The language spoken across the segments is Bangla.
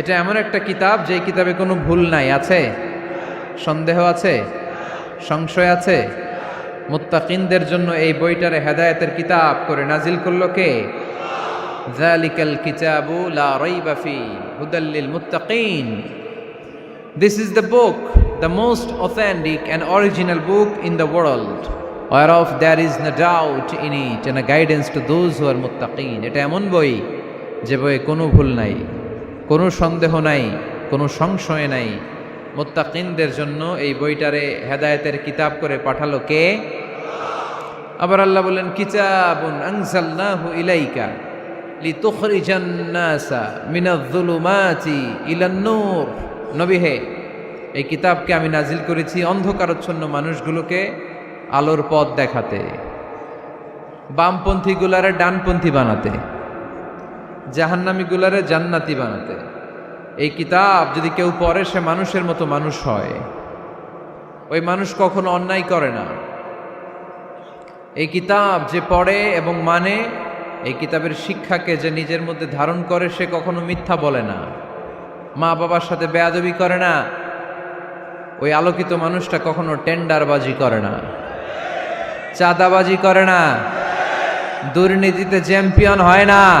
এটা এমন একটা কিতাব যে কিতাবে কোনো ভুল নাই। আছে? সন্দেহ আছে? সংশয় আছে? মুত্তাকিনদের জন্য এই বইটার হেদায়তের কিতাব করে নাজিল করল কে? জালিকাল কিতাবু লা রাইবাফি হুদাল্লিল মুত্তাকিন। This is the book the most authentic and original book in the world war of there is no doubt it and guidance to those who মুত্তাকিন এটা এমন বই, যে বই কোনো ভুল নাই। কোনো সন্দেহ নাই, কোনো সংশয় নাই। মুত্তাকিনদের জন্য এই বইটারে হেদায়েতের কিতাব করে পাঠালো কে? আবার আল্লাহ বললেন, কিতাবুন আনজালনাহু ইলাইকা লিতুখরিজান নাসা মিনাজ-যুলুমাতি ইলান নূর নবী হে, এই কিতাবকে আমি নাজিল করেছি অন্ধকারচ্ছন্ন মানুষগুলোকে আলোর পথ দেখাতে, বামপন্থীগুলারে ডানপন্থী বানাতে। জাহান্নামীগুলারে জান্নাতি বানাতে। এই কিতাব যদি কেউ পড়ে, সে মানুষের মতো মানুষ হয়। ওই মানুষ কখনো অন্যায় করে না। এই কিতাব যে পড়ে এবং মানে এই কিতাবের শিক্ষাকে যে নিজের মধ্যে ধারণ করে, সে কখনো মিথ্যা বলে না। মা বাবার সাথে বেয়াদবি করে না। ওই আলোকিত মানুষটা কখনো টেন্ডারবাজি করে না। চাঁদাবাজি করে না। দুর্নীতিতে চ্যাম্পিয়ন হয় না।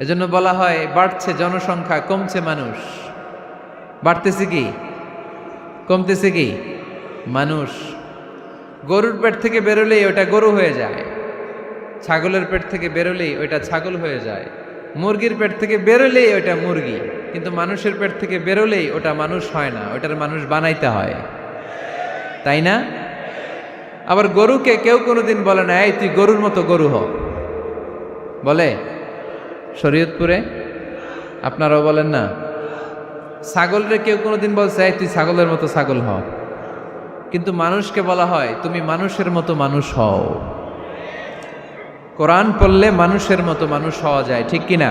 এজন্য বলা হয়, বাড়ছে জনসংখ্যা, কমছে মানুষ। বাড়তেছে কি? কমতেছে কি? মানুষ। গরুর পেট থেকে বেরোলেই ওটা গরু হয়ে যায়। ছাগলের পেট থেকে বেরোলেই ওইটা ছাগল হয়ে যায়। মুরগির পেট থেকে বেরোলেই ওটা মুরগি। কিন্তু মানুষের পেট থেকে বেরোলেই ওটা মানুষ হয় না, ওটার মানুষ বানাইতে হয়। তাই না? আবার গরুকে কেউ কোনোদিন বলে না, এই, তুই গরুর মতো গরু হ। বলে? শরীয়তপুরে? আপনারাও বলেন না। ছাগলরে কেউ কোনোদিন বলছে তুই ছাগলের মতো ছাগল হও কিন্তু মানুষকে বলা হয়, তুমি মানুষের মতো মানুষ হও। কোরআন পড়লে মানুষের মতো মানুষ হওয়া যায়, ঠিক কিনা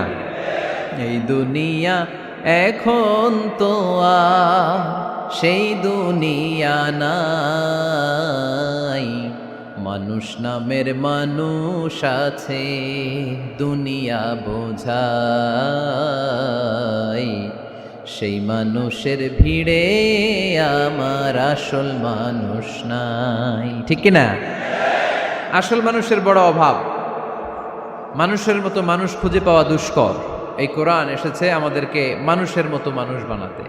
এই দুনিয়া এখন তো সেই দুনিয়া নাই। মানুষ নামের মানুষ আছে, দুনিয়া বোঝাই সেই মানুষের ভিড়ে আমার আসল মানুষ নাই। ঠিক কিনা? আসল মানুষের বড় অভাব। মানুষের মতো মানুষ খুঁজে পাওয়া দুষ্কর। এই কোরআন এসেছে আমাদেরকে মানুষের মতো মানুষ বানাতে।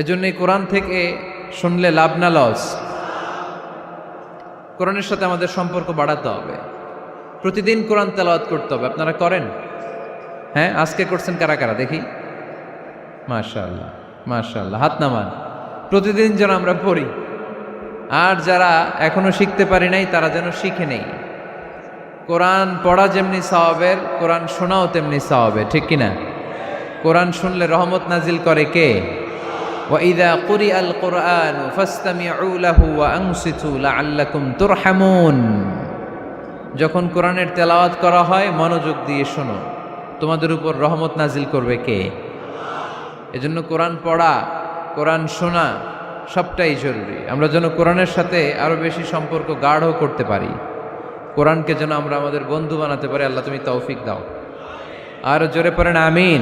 এজন্য এই কোরআন থেকে শুনলে লাভ না লস। কোরআনের সাথে আমাদের সম্পর্ক বাড়াতে হবে। প্রতিদিন কোরআন তেলাওয়াত করতে হবে। আপনারা করেন? হ্যাঁ আজকে করছেন কারা কারা? দেখি। মাশাল্লাহ মাশাল্লাহ হাত নামান। প্রতিদিন যেন আমরা পড়ি। আর যারা এখনও শিখতে পারি নাই, তারা যেন শিখে নেই। কোরআন পড়া যেমনি সওয়াবের কোরআন শোনাও তেমনি সওয়াবে ঠিক কিনা? কোরআন শুনলে রহমত নাজিল করে কে? وَإِذَا قُرِئَ الْقُرْآنُ فَاسْتَمِعُوا لَهُ وَأَنصِتُوا لَعَلَّكُمْ تُرْحَمُونَ যখন কোরআনের তেলাওয়াত করা হয় মনোযোগ দিয়ে শোনো তোমাদের উপর রহমত নাজিল করবে কে এজন্য কোরআন পড়া কোরআন শোনা সবটাই জরুরি আমরা যেন কোরআনের সাথে আরও বেশি সম্পর্ক গাঢ় করতে পারি কোরআনকে যেন আমরা আমাদের বন্ধু বানাতে পারি আল্লাহ তুমি তৌফিক দাও আর জোরে পড়েন আমিন